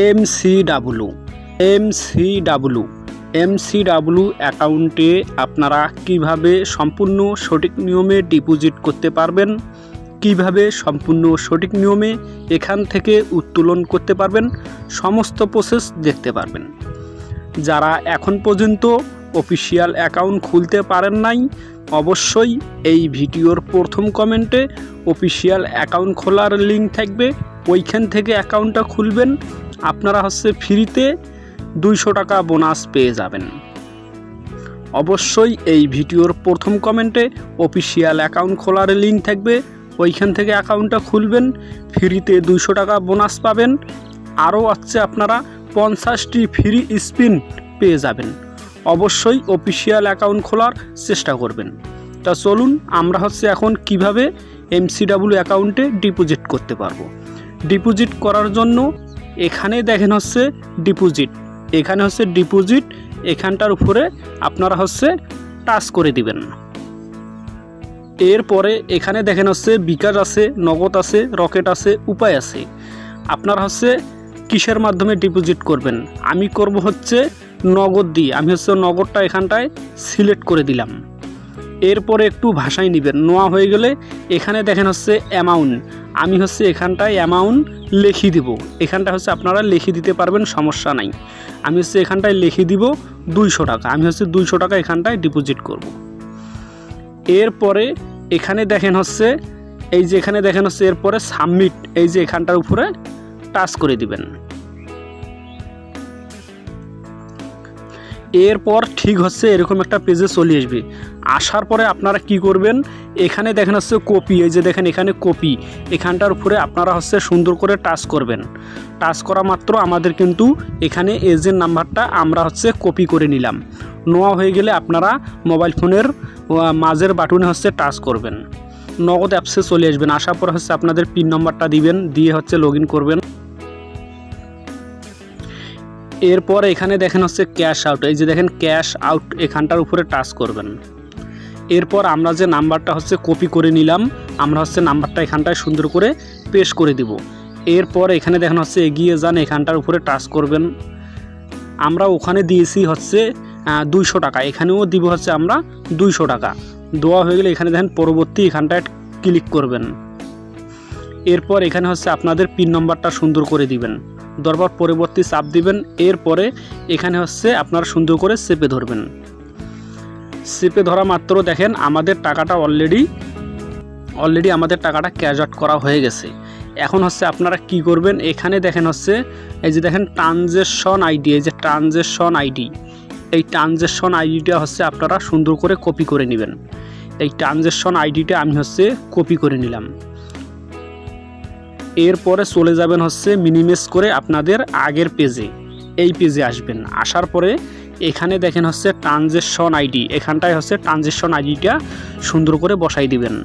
M C W M C W M C W অ্যাকাউন্টে আপনারা কীভাবে সম্পূর্ণ সঠিক নিয়মে ডিপোজিট করতে পারবেন, কীভাবে সম্পূর্ণ সঠিক নিয়মে এখান থেকে উত্তোলন করতে পারবেন, সমস্ত প্রসেস দেখতে পারবেন। যারা এখন পর্যন্ত অফিসিয়াল অ্যাকাউন্ট খুলতে পারেন নাই, অবশ্যই এই ভিডিওর প্রথম কমেন্টে অফিসিয়াল অ্যাকাউন্ট খোলার লিঙ্ক থাকবে, ওইখান থেকে অ্যাকাউন্টটা খুলবেন আপনারা হচ্ছে ফ্রিতে দুইশো টাকা বোনাস পেয়ে যাবেন। অবশ্যই এই ভিডিওর প্রথম কমেন্টে অফিসিয়াল অ্যাকাউন্ট খোলার লিঙ্ক থাকবে, ওইখান থেকে অ্যাকাউন্টটা খুলবেন, ফ্রিতে দুইশো টাকা বোনাস পাবেন। আরও হচ্ছে আপনারা পঞ্চাশটি ফ্রি স্পিন পেয়ে যাবেন। অবশ্যই অফিসিয়াল অ্যাকাউন্ট খোলার চেষ্টা করবেন। তা চলুন, আমরা হচ্ছে এখন কীভাবে এমসিডাব্লিউ অ্যাকাউন্টে ডিপোজিট করতে পারব। ডিপোজিট করার জন্য এখানে দেখেন হচ্ছে ডিপোজিট এখানে হচ্ছে ডিপোজিট এখানটার উপরে আপনারা হচ্ছে টাচ করে দিবেন। এরপরে এখানে দেখেন হচ্ছে বিকাশ আছে, নগদ আছে, রকেট আছে, উপায় আছে। আপনারা হচ্ছে কিসের মাধ্যমে ডিপোজিট করবেন? আমি করব হচ্ছে নগদ দিয়ে। আমি হচ্ছে নগদটা এখানটায় সিলেক্ট করে দিলাম। এরপরে একটু ভাষায় নেবেন। নোয়া হয়ে গেলে এখানে দেখেন হচ্ছে অ্যামাউন্ট আমি হচ্ছে এখানটায় অ্যামাউন্ট লিখে দিব। এখানটা হচ্ছে আপনারা লিখে দিতে পারবেন, সমস্যা নাই। আমি হচ্ছে এখানটায় লিখে দিব দুইশো টাকা। আমি হচ্ছে দুইশো টাকা এখানটায় ডিপোজিট করব। এরপরে এখানে দেখেন হচ্ছে, এই যে এখানে দেখেন হচ্ছে, এরপরে সাবমিট এই যে এখানটার উপরে টাচ করে দিবেন। এরপর ঠিক হচ্ছে এরকম একটা পেজে চলে আসবে। আসার পরে আপনারা কি করবেন? এখানে দেখেন হচ্ছে কপি এই যে দেখেন এখানে কপি এখানটার উপরে আপনারা হচ্ছে সুন্দর করে টাচ করবেন। টাচ করা মাত্র আমাদের কিন্তু এখানে এজেন্ট নাম্বারটা আমরা হচ্ছে কপি করে নিলাম। নোয়া হয়ে গেলে আপনারা মোবাইল ফোনের মাঝের বাটনে হচ্ছে টাচ করবেন। নগদ অ্যাপসে চলে আসবেন। আসার পর হচ্ছে আপনাদের পিন নম্বরটা দিবেন, দিয়ে হচ্ছে লগ করবেন। এরপর এখানে দেখেন হচ্ছে ক্যাশ আউট এই যে দেখেন ক্যাশ আউট এখানটার উপরে টাচ করবেন। এরপর আমরা যে নাম্বারটা হচ্ছে কপি করে নিলাম, আমরা হচ্ছে নাম্বারটা এখানটায় সুন্দর করে পেশ করে দিব। এরপর এখানে দেখেন হচ্ছে এগিয়ে যান, এখানটার উপরে টাচ করবেন। আমরা ওখানে দিয়েছি হচ্ছে দুইশো টাকা, এখানেও দিব হচ্ছে আমরা দুইশো টাকা। দেওয়া হয়ে গেলে এখানে দেখেন পরবর্তী এখানটায় ক্লিক করবেন। এরপর এখানে হচ্ছে আপনাদের পিন নম্বরটা সুন্দর করে দিবেন। দরবার পরবর্তী চাপ দিবেন। এরপরে এখানে হচ্ছে আপনারা সুন্দর করে চেপে ধরবেন। চেপে ধরা মাত্র দেখেন, আমাদের টাকাটা অলরেডি অলরেডি আমাদের টাকাটা ক্যাশ আউট করা হয়ে গেছে। এখন হচ্ছে আপনারা কি করবেন? এখানে দেখেন হচ্ছে, এই যে দেখেন ট্রানজেকশন আইডি এই যে ট্রানজেকশন আইডি এই ট্রানজেকশন আইডিটা হচ্ছে আপনারা সুন্দর করে কপি করে নেবেন। এই ট্রানজেকশন আইডিটা আমি হচ্ছে কপি করে নিলাম। এরপরে চলে যাবেন হচ্ছে মিনিমেস করে আপনাদের আগের পেজে। এই পেজে আসবেন। আসার পরে এখানে দেখেন হচ্ছে ট্রানজেকশন আইডি। এখানটায় হচ্ছে ট্রানজেকশন আইডিটা সুন্দর করে বসাই দিবেন।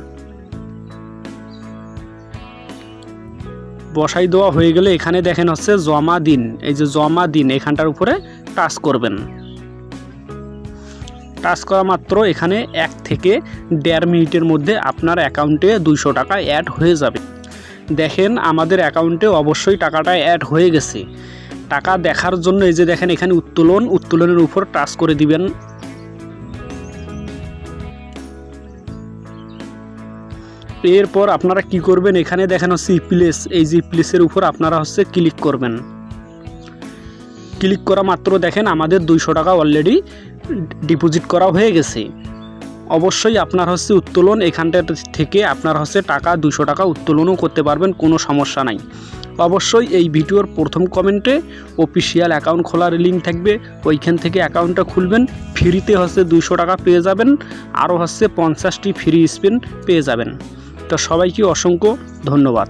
বসাই দেওয়া হয়ে গেলে এখানে দেখেন হচ্ছে জমা দিন। এই যে জমা দিন, এখানটার উপরে টাচ করবেন। টাচ করা মাত্র এখানে এক থেকে দেড় মিনিটের মধ্যে আপনার অ্যাকাউন্টে দুইশো টাকা অ্যাড হয়ে যাবে। দেখেন আমাদের অ্যাকাউন্টে অবশ্যই টাকাটা অ্যাড হয়ে গেছে। টাকা দেখার জন্য এই যে দেখেন এখানে উত্তোলন, উত্তোলনের উপর টাচ করে দিবেন। এরপর আপনারা কি করবেন? এখানে দেখেন হচ্ছে প্লেস এই যে প্লেসের উপর আপনারা হচ্ছে ক্লিক করবেন। ক্লিক করা মাত্র দেখেন আমাদের দুইশো টাকা অলরেডি ডিপোজিট করা হয়ে গেছে। অবশ্যই আপনার হচ্ছে উত্তোলন এখানটা থেকে আপনার হচ্ছে টাকা দুশো টাকা উত্তোলনও করতে পারবেন, কোনো সমস্যা নাই। অবশ্যই এই ভিডিওর প্রথম কমেন্টে অফিসিয়াল অ্যাকাউন্ট খোলার লিঙ্ক থাকবে, ওইখান থেকে অ্যাকাউন্টটা খুলবেন, ফ্রিতে হচ্ছে দুশো টাকা পেয়ে যাবেন, আরও হচ্ছে পঞ্চাশটি ফ্রি স্পিন পেয়ে যাবেন। তো সবাইকে অসংখ্য ধন্যবাদ।